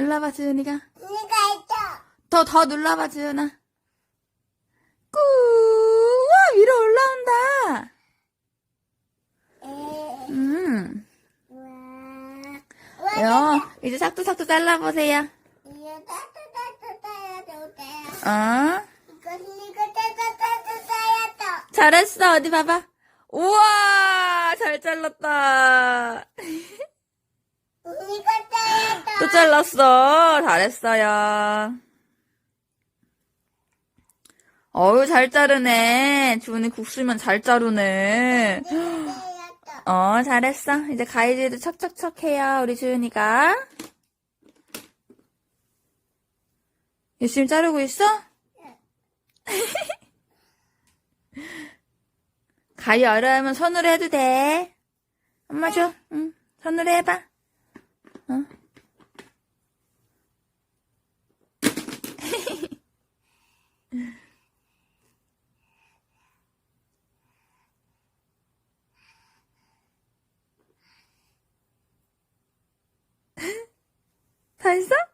눌러봐, 지은이가. 이거 있어. 더, 더 눌러봐, 지은아. 꾸, 와, 위로 올라온다. 에, 음. 와. 와, 요, 이제 삭두삭두 잘라보세요. 이거 따뜻따뜻 따야 돼요. 어? 이거 이거 따뜻따뜻 따야 돼. 잘했어, 어디 봐봐. 우와, 잘 잘랐다. 이거 따야 돼. 또 잘랐어. 잘했어요. 어우, 잘 자르네. 주은이 국수면 잘 자르네. 어, 잘했어. 이제 가위질도 척척척 해요, 우리 주은이가. 열심히 자르고 있어? 가위 어려우면 손으로 해도 돼. 엄마 줘. 응, 손으로 해봐. 어? 다 했어?